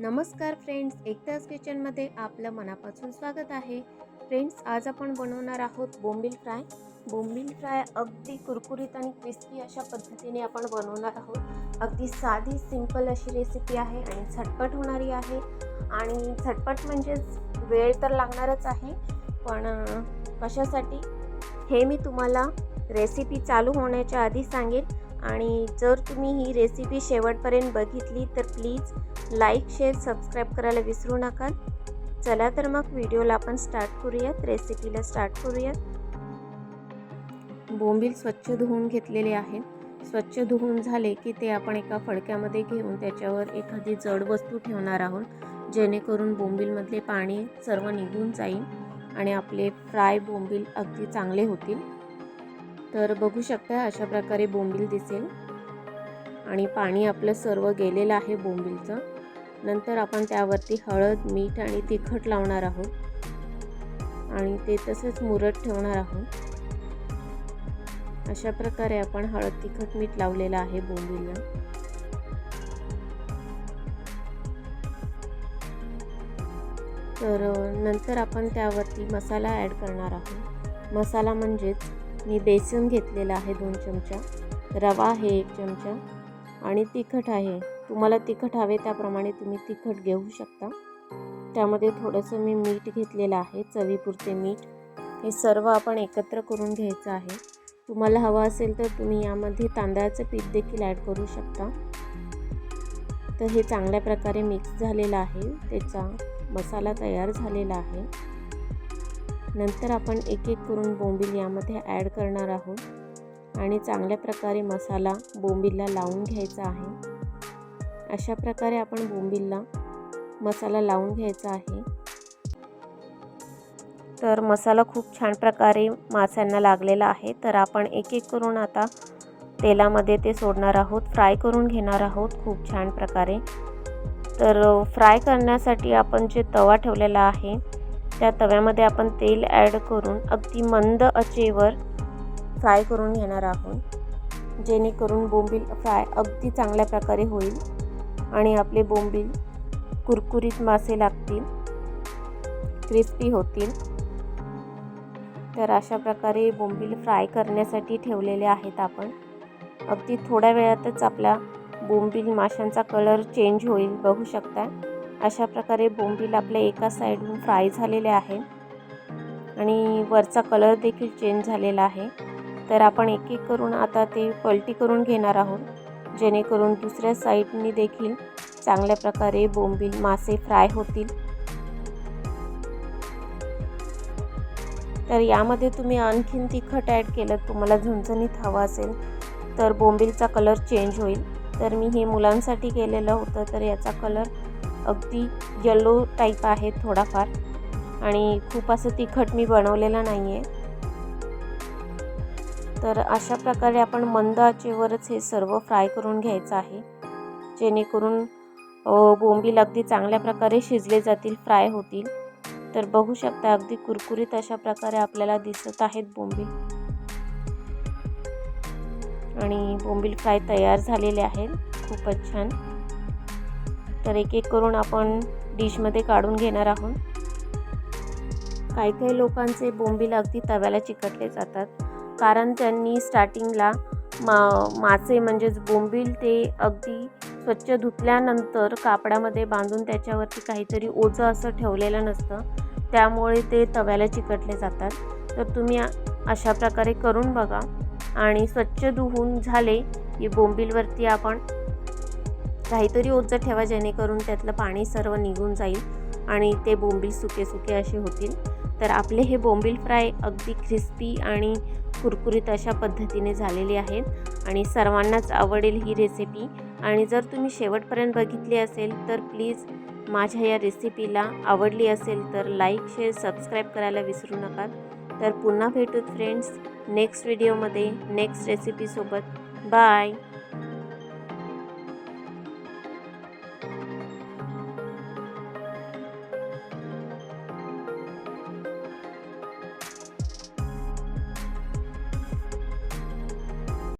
नमस्कार फ्रेंड्स एकदाच किचनमध्ये आपलं मनापासून स्वागत आहे. फ्रेंड्स आज आपण बनवणार आहोत बोंबील फ्राय. बोंबील फ्राय अगदी कुरकुरीत आणि क्रिस्पी अशा पद्धतीने आपण बनवणार आहोत. अगदी साधी सिंपल अशी रेसिपी आहे आणि झटपट होणारी आहे. आणि झटपट म्हणजेच वेळ तर लागणारच आहे पण कशासाठी? हे मी तुम्हाला रेसिपी चालू होण्याच्या आधी सांगेन. आणि जर तुम्ही ही रेसिपी शेवटपर्यंत बघितली तर प्लीज लाईक शेअर सबस्क्राईब करायला विसरू नका. चला तर मग व्हिडिओला आपण स्टार्ट करूयात रेसिपीला स्टार्ट करूयात. बोंबील स्वच्छ धुवून घेतलेले आहेत स्वच्छ धुवून झाले की ते आपण एका फडक्यामध्ये घेऊन त्याच्यावर एखादी जड वस्तू ठेवणार आहोत जेणेकरून बोंबीलमधले पाणी सर्व निघून जाईल आणि आपले फ्राय बोंबील अगदी चांगले होतील. तर बघू शकता अशा प्रकारे बोंबील दिसेल. आणि पाणी आपलं सर्व गेलेलं आहे बोंबीलचं. नंतर आपण त्यावरती हळद मीठ आणि तिखट लावणार आहोत. आणि ते तसंच मुरत ठेवणार आहोत. अशा प्रकारे आपण हळद तिखट मीठ लावलेलं आहे बोंबीलला. तर नंतर आपण त्यावरती मसाला ॲड करणार आहोत. मसाला म्हणजेच मी बेसन घेतलेलं आहे दोन चमचा. रवा आहे एक चमचा आणि तिखट आहे. तुम्हाला तिखट हवे त्याप्रमाणे तुम्ही तिखट घेऊ शकता. त्यामध्ये थोडंसं मी मीठ घेतलेलं आहे चवीपुरते मीठ. हे सर्व आपण एकत्र करून घ्यायचं आहे. तुम्हाला हवं असेल तर तुम्ही यामध्ये तांदळाचं पीठ देखील ॲड करू शकता. तर हे चांगल्या प्रकारे मिक्स झालेलं आहे. त्याचा मसाला तयार झालेला आहे. नंतर आपण एक एक करून बोंबील यामध्ये ॲड करणार आहोत. आणि चांगल्या प्रकारे मसाला बोंबीलला लावून घ्यायचा आहे. अशा प्रकारे आपण बोंबीलला मसाला लावून घ्यायचा आहे. तर मसाला खूप छान प्रकारे माशांना लागलेला आहे. तर आपण एक एक करून आता तेलामध्ये ते सोडणार आहोत. फ्राय करून घेणार आहोत खूप छान प्रकारे. तर फ्राय करण्यासाठी आपण जे तवा ठेवलेला आहे त्या तव्यामध्ये आपण तेल ॲड करून अगदी मंद आचेवर फ्राय करून घेणार आहोत. जेणेकरून बोंबील फ्राय अगदी चांगल्या प्रकारे होईल आणि आपले बोंबील कुरकुरीत मासे लागतील क्रिस्पी होतील. तर अशा प्रकारे बोंबील फ्राय करण्यासाठी ठेवलेले आहेत आपण. अगदी थोड्या वेळातच आपला बोंबील माशांचा कलर चेंज होईल बघू शकता. अशा प्रकारे बोंबील आपल्या एका साईडहून फ्राय झालेले आहे. आणि वरचा कलर देखील चेंज झालेला आहे. तर आपण एक एक करून आता ते पलटी करून घेणार आहोत. जेणेकरून दुसऱ्या साईडने देखील चांगल्या प्रकारे बोंबील मासे फ्राय होतील. तर यामध्ये तुम्ही आणखीन तिखट ॲड केलं तुम्हाला झणझणीत हवं असेल तर बोंबीलचा कलर चेंज होईल. तर मी हे मुलांसाठी केलेलं होतं तर याचा कलर अगदी येलो टाईप आहे थोडाफार. आणि खूप असं तिखट मी बनवलेलं नाही आहे तर अशा प्रकारे आपण मंद आचेवरच हे सर्व फ्राय करून घ्यायचं आहे. जेणेकरून बोंबील अगदी चांगल्या प्रकारे शिजले जातील फ्राय होतील. तर बघू शकता अगदी कुरकुरीत अशा प्रकारे आपल्याला दिसत आहेत बोंबील. आणि बोंबील फ्राय तयार झालेले आहेत. खूपच छान. तर एक एक करून आपण डिशमध्ये काढून घेणार आहोत. काही काही लोकांचे बोंबील अगदी तव्याला चिकटले जातात. कारण त्यांनी स्टार्टिंगला मा मासे म्हणजेच बोंबील ते अगदी स्वच्छ धुतल्यानंतर कापडामध्ये बांधून त्याच्यावरती काहीतरी ओझं असं ठेवलेलं नसतं. त्यामुळे ते तव्याला चिकटले जातात. तर तुम्ही अशा प्रकारे करून बघा. आणि स्वच्छ धुवून झाले की बोंबीलवरती आपण काहीतरी ओझं ठेवा जेणेकरून त्यातलं पाणी सर्व निघून जाईल आणि ते बोंबील सुके सुके असे होतील. तर आपले हे बोंबील फ्राय अगदी क्रिस्पी आणि कुरकुरीत अशा पद्धतीने झालेले आहेत आणि सर्वांनाच आवडेल ही रेसिपी आणि जर तुम्ही शेवटपर्यंत बघितली असेल तर प्लीज माझ्या या रेसिपीला आवडली असेल तर लाईक शेअर सबस्क्राईब करायला विसरू नका. तर पुन्हा भेटूत फ्रेंड्स नेक्स्ट व्हिडिओमध्ये नेक्स्ट रेसिपीसोबत बाय